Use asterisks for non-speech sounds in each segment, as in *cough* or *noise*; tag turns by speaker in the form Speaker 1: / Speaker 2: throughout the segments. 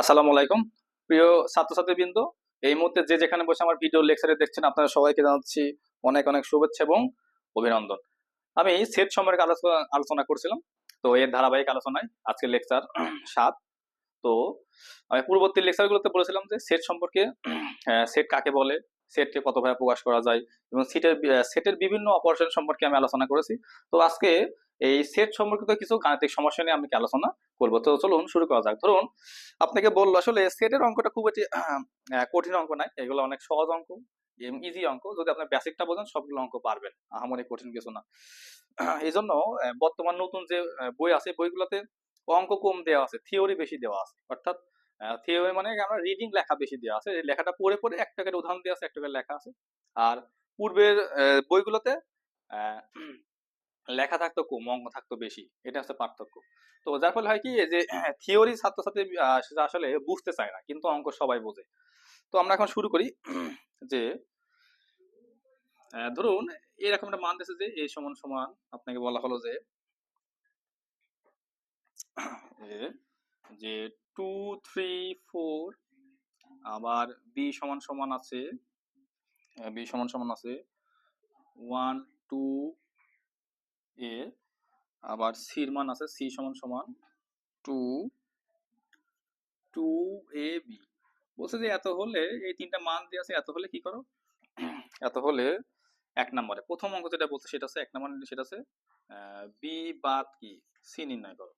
Speaker 1: আসসালামু আলাইকুম। প্রিয় ছাত্রছাত্রীবৃন্দ, এই মুহূর্তে যে যেখানে বসে আমার ভিডিও লেকচারে দেখছেন আপনারা সবাইকে জানাচ্ছি অনেক অনেক শুভেচ্ছা এবং অভিনন্দন। আমি সেট সম্পর্কে আলোচনা আলোচনা করছিলাম, তো এর ধারাবাহিক আলোচনায় আজকে লেকচার সাত। তো আমি পূর্ববর্তী লেকচারগুলোতে বলেছিলাম যে সেট সম্পর্কে সেট কাকে বলে সেটকে কতভাবে প্রকাশ করা যায় এবং সেটের সেটের বিভিন্ন অপারেশন সম্পর্কে আমি আলোচনা করেছি। তো আজকে এই সেট সম্পর্কিত কিছু গাণিতিক সমস্যা নিয়ে আমি আলোচনা করব? তো চলুন শুরু করা যাক। ধরুন, আপনাকে বলল আসলে সেটের অঙ্কটা খুব একটি কঠিন অঙ্ক নাই এগুলো অনেক সহজ অঙ্ক ইজি অঙ্ক। যদি আপনার বেসিকটা বোঝেন, সবগুলো অঙ্ক পারবেন। আহামরি কঠিন কিছু না। এই জন্য বর্তমান নতুন যে বই আছে, বইগুলোতে অঙ্ক কম দেওয়া আছে থিওরি বেশি দেওয়া আছে। অর্থাৎ থিওরি মানে আমরা রিডিং লেখা বেশি দেওয়া আছে। লেখাটা পড়ে পড়ে এক টাকার উদাহরণ দেওয়া আছে এক টাকার লেখা আছে। আর পূর্বের বইগুলোতে লেখা থাকতো কম অঙ্ক থাকতো বেশি, এটা হচ্ছে পার্থক্য। তো যার ফলে হয় কি, এই যে *clears throat* থিওরি ছাত্রছাত্রী সেটা আসলে বুঝতে চায় না, কিন্তু অঙ্ক সবাই বোঝে। তো আমরা এখন শুরু করি *clears throat* যে ধরুন এরকম একটা মান দিয়েছে যে, এ সমান সমান আপনাকে বলা হলো যে *clears throat* যে টু থ্রি ফোর আবার বি সমান সমান আছে বি সমান সমান আছে ওয়ান টু এ, আবার সির মান আছে, সি সমান সমান টু টু এ বি। বলছে যে এত হলে, এই তিনটা মান দিয়ে আছে, এত হলে কি করো? এত হলে এক নম্বরে। প্রথম অঙ্ক যেটা বলছে, সেটা আছে এক নম্বর, সেটা আছে বি বাদ কি? সি নির্ণয় করো।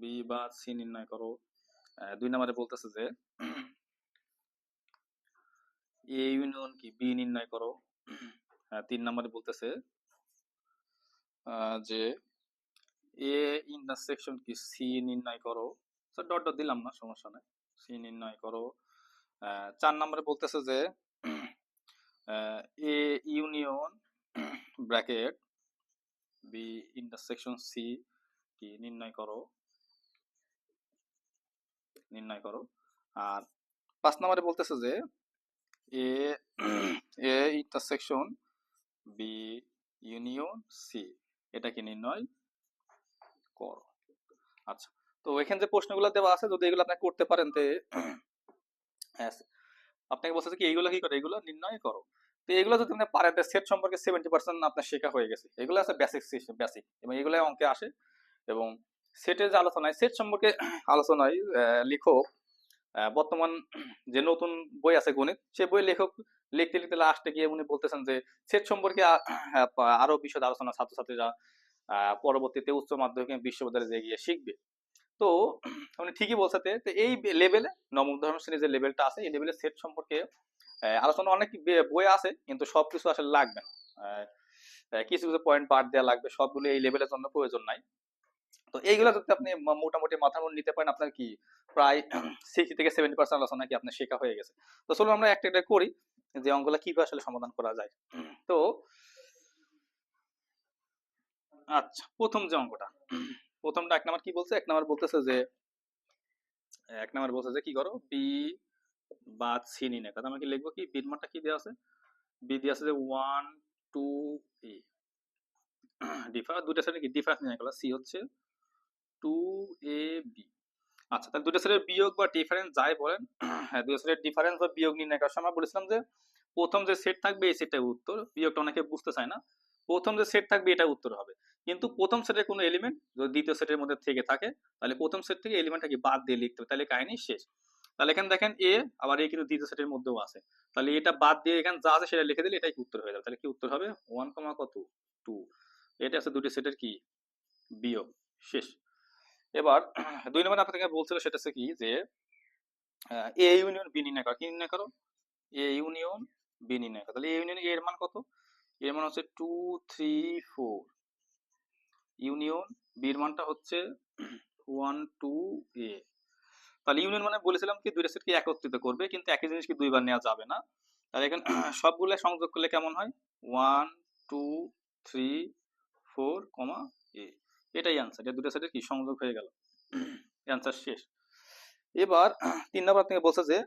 Speaker 1: বি বাদ সি নির্ণয় করো। দুই নম্বরে বলতেছে যে, এ ইউনিয়ন কি? বি নির্ণয় করো। তিন নম্বরে বলতেছে যে এ ইন্টারসেকশন কি সি নির্ণয় করো। স্যার ডট ডট দিলাম না, সমস্যা নেই। সি নির্ণয় করো। চার নম্বরে বলতেছে যে A union bracket B intersection C কি নির্ণয় করো। নির্ণয় করো। আর পাঁচ নম্বরে বলতেছে যে A A intersection B union C এটা কি নির্ণয় করো। আচ্ছা তো এখানে যে প্রশ্নগুলো দেওয়া আছে যদি এগুলো আপনি করতে পারেন তে হ্যাঁ, আপনাকে বলছে কি এইগুলো কি করে? এগুলো নির্ণয় করো। তো এগুলো যদি আপনি পারেন সেট সম্পর্কে সেভেন্টি পার্সেন্ট আপনার শেখা হয়ে গেছে। এগুলো আছে বেসিক সিস্টেম বেসিক এবং এগুলো অঙ্কে আসে। এবং সেটের যে আলোচনায় সেট সম্পর্কে আলোচনায় লেখক বর্তমান যে নতুন বই আছে গণিত সে বই লেখক লিখতে লিখতে লাস্টে গিয়ে উনি বলতেছেন যে সেট সম্পর্কে আরও বিশদ আলোচনা ছাত্রছাত্রীরা পরবর্তীতে উচ্চ মাধ্যমিক বিশ্ববিদ্যালয়ে যে গিয়ে শিখবে। তো উনি ঠিকই বলছে তে, এই লেভেলে নবম দশম শ্রেণির যে লেভেলটা আছে এই লেভেলের সেট সম্পর্কে আলোচনা অনেক বই আছে কিন্তু সবকিছু আসলে লাগবে না। কিছু কিছু পয়েন্ট বাদ দেওয়া লাগবে সবগুলো এই লেভেলের জন্য প্রয়োজন নাই। তো এইগুলো যদি আপনি মোটামুটি মাথার মধ্যে নিতে পারেন আপনার কি প্রায় *clears throat* সিক্সটি থেকে সেভেন্টি পার্সেন্ট আলোচনা কি আপনার শেখা হয়ে গেছে? তো চলুন আমরা একটা একটা করি। যে অঙ্কগুলো কীভাবে আসলে সমাধান করা যায়। তো আচ্ছা প্রথম যে অঙ্কটা। প্রথমটা এক নাম্বার কি বলছে? এক নাম্বার বলতেছে যে এক নাম্বার বলছে যে কি করো? বি বাদ সি নির্ণয় কথা আমাকে লিখব কি? বির মানটা কি দেওয়া আছে? বি দেওয়া আছে যে ওয়ান টু এ ডিফারেন্স দুটা সাইডে কি? ডিফারেন্স নির্ণয় করল সি হচ্ছে টু এ বি আচ্ছা তাহলে দুটা সাইডের বিয়োগ বা ডিফারেন্স যাই বলেন *clears throat* হ্যাঁ দুটা সাইডের ডিফারেন্স বা বিয়োগ নির্ণয় করার সময় বলেছিলাম যে প্রথম যে সেট থাকবে এই সেটটাই উত্তর। বিয়োগটা অনেকে বুঝতে চায় না। প্রথম যে সেট থাকবে এটা উত্তর হবে। কিন্তু প্রথম সেটের কোনো এলিমেন্ট যদি দ্বিতীয় সেটের মধ্যে থেকে থাকে, তাহলে প্রথম সেট থেকে এলিমেন্টটাকে বাদ দিয়ে লিখতে হবে। তাহলে কাহিনী শেষ। তাহলে এখানে দেখেন এ আবার এ কিন্তু দ্বিতীয় সেটের মধ্যেও আছে। তাহলে এটা বাদ দিয়ে এখানে যা আছে সেটা লিখে দিলে এটাই উত্তর হয়ে যাবে। তাহলে কি উত্তর হবে? ওয়ান কমা কত? টু এটা আছে দুটি সেটের কি? বিয়োগ। শেষ। এবার দুই নম্বর আপনাকে বলছিল সেটা হচ্ছে কি যে এ ইউনিয়ন বি নির্ণয় করো, কি নির্ণয় করো? এ ইউনিয়ন বি নির্ণয় করো। তাহলে এ ইউনিয়ন এর মান কত? এর মান হচ্ছে টু থ্রি ফোর ইউনিয়ন বির মানটা হচ্ছে ওয়ান টু এ তাহলে ইউনিয়ন মানে বলেছিলাম কি, দুইটা সেটকে একত্রিত করবে, কিন্তু একই জিনিসকে দুইবার নেওয়া যাবে না? তাহলে এখানে *clears throat* সবগুলো সংযোগ করলে কেমন হয়? One two three four comma A এটাই অ্যান্সার এটা দুটো সেটের কি সংযোগ হয়ে গেল? অ্যান্সার শেষ। এবার তিন নম্বর থেকে বলছে যে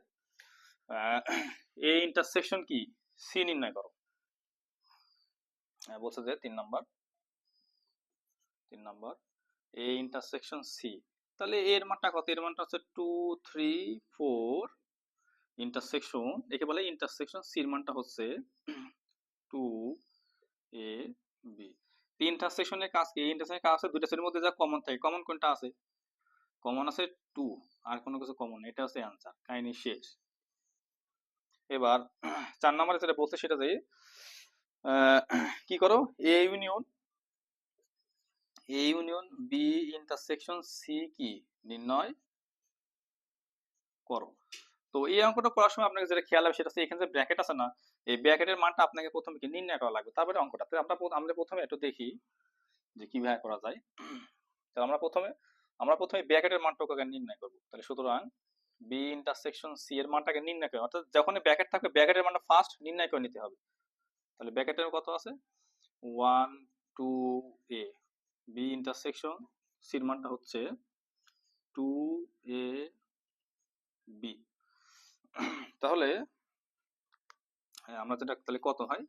Speaker 1: এ ইন্টারসেকশন কি? সি নির্ণয় করো। হ্যাঁ, বলছে যে তিন নাম্বার তিন নাম্বার এ ইন্টারসেকশন সি তাহলে এর মানটা কত? এর মানটা হচ্ছে টু থ্রি ফোর ইন্টারসেকশন একে বলে ইন্টারসেকশন সির মানটা হচ্ছে টু এ বি ইন্টারসেকশনের কাজ কি? ইন্টারসেকশনের কাজ আছে দুইটা সেটের মধ্যে যা কমন থাকে। কমন কোনটা আছে? কমন আছে টু আর কোনো কিছু কমন এটা হচ্ছে অ্যান্সার কাহিনী শেষ। এবার, *clears throat* চার নম্বরে যেটা বলছে সেটা যে *clears throat* কি করো? A union A union B intersection C কি? নির্ণয় করো। তো এই অঙ্কটা করার সময় আপনাকে যেটা খেয়াল হবে সেটা হচ্ছে এখানে যে ব্র্যাকেট আছে না, এই ব্র্যাকেটের মানটা আপনাকে প্রথমে কি নির্ণয় করা লাগবে? তারপরে অঙ্কটা। তো আমরা আমরা প্রথমে একটু দেখি যে কীভাবে করা যায়। তাহলে আমরা প্রথমে আমরা প্রথমে ব্র্যাকেটের মানটাকে নির্ণয় করব। তাহলে সুতরাং বি ইন্টারসেকশন সি এর মানটাকে নির্ণয় করে অর্থাৎ যখন ব্র্যাকেট থাকবে ব্র্যাকেটের মানটা ফার্স্ট নির্ণয় করে নিতে হবে। তাহলে ব্র্যাকেটের কত আছে? One two A B intersection সির মানটা হচ্ছে টু এ বি তাহলে হ্যাঁ, আমরা যেটা তাহলে কত হয়?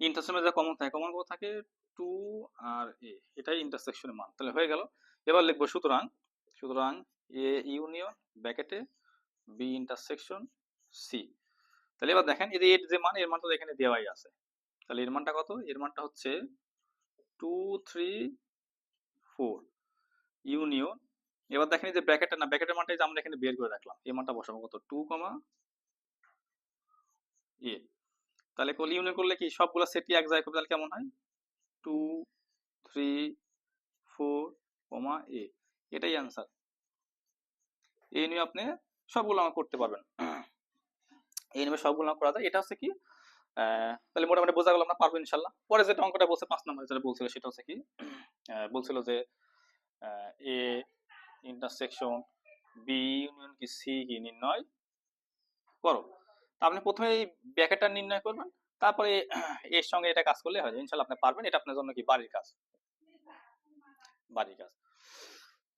Speaker 1: ইন্টারসেকশনে যা কমন থাকে কমন কত থাকে টু আর এ এটাই ইন্টারসেকশনের মান। তাহলে হয়ে গেল। এবার লিখব সুতরাং সুতরাং এ ইউনিয়ন ব্যাকেটে বি ইন্টারসেকশন সি তাহলে এবার দেখেন এই এর যে মান এর মানটা তো এখানে দেওয়াই আছে। তাহলে এর মানটা কত? এর মানটা হচ্ছে টু থ্রি ফোর ইউনিয়ন এবার দেখেন যে ব্র্যাকেটটা না ব্র্যাকেটের মানটা আমরা এখানে বের করে রাখলাম। এই মানটা বসাবো কত? টু কমা এ তাহলে কল ইউনিয়ন করলে কি? সবগুলো সেট এক জায়গায় করবে? তাহলে কেমন হয়? Two three four comma A এটাই অ্যান্সার এই নিয়ে আপনি সবগুলো আমার করতে পারবেন। এই নিয়ে সবগুলো করা যায়। এটা হচ্ছে কি? তাহলে মোটামুটি বোঝা গেল আমরা পারব ইনশাল্লাহ। পরে যেটা অঙ্কটা বলছে, পাঁচ নম্বরে যেটা বলছিল, সেটা হচ্ছে কি? বলছিল যে এ ইন্টারসেকশন বি ইউনিয়ন কি সি কি নির্ণয় করো। তা আপনি প্রথমে এই ব্যাকেটটা নির্ণয় করবেন, তারপরে *clears throat* এর সঙ্গে এটা কাজ করলে হয় ইনশাল্লাহ আপনি পারবেন, এটা আপনার জন্য কি বাড়ির কাজ? বাড়ির কাজ।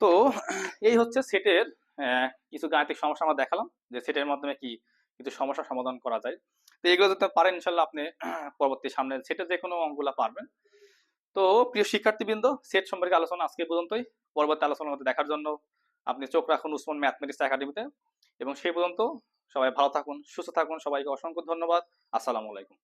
Speaker 1: তো *clears throat* এই হচ্ছে সেটের কিছু গাণিতিক সমস্যা আমরা দেখালাম, যে সেটের মাধ্যমে কি কিছু সমস্যা সমাধান করা যায়। তো এগুলো যদি পারেন ইনশাল্লাহ আপনি *clears throat* পরবর্তী সামনে সেটের যে কোনো অঙ্কগুলো পারবেন। তো প্রিয় শিক্ষার্থীবৃন্দ সেট সম্পর্কে আলোচনা আজকে পর্যন্তই। পরবর্তী আলোচনার মধ্যে দেখার জন্য আপনি চোখ রাখুন উসমান ম্যাথমেটিক্স একাডেমিতে এবং সেই পর্যন্ত সবাই ভালো থাকুন, সুস্থ থাকুন। সবাইকে অসংখ্য ধন্যবাদ। আসসালামু আলাইকুম।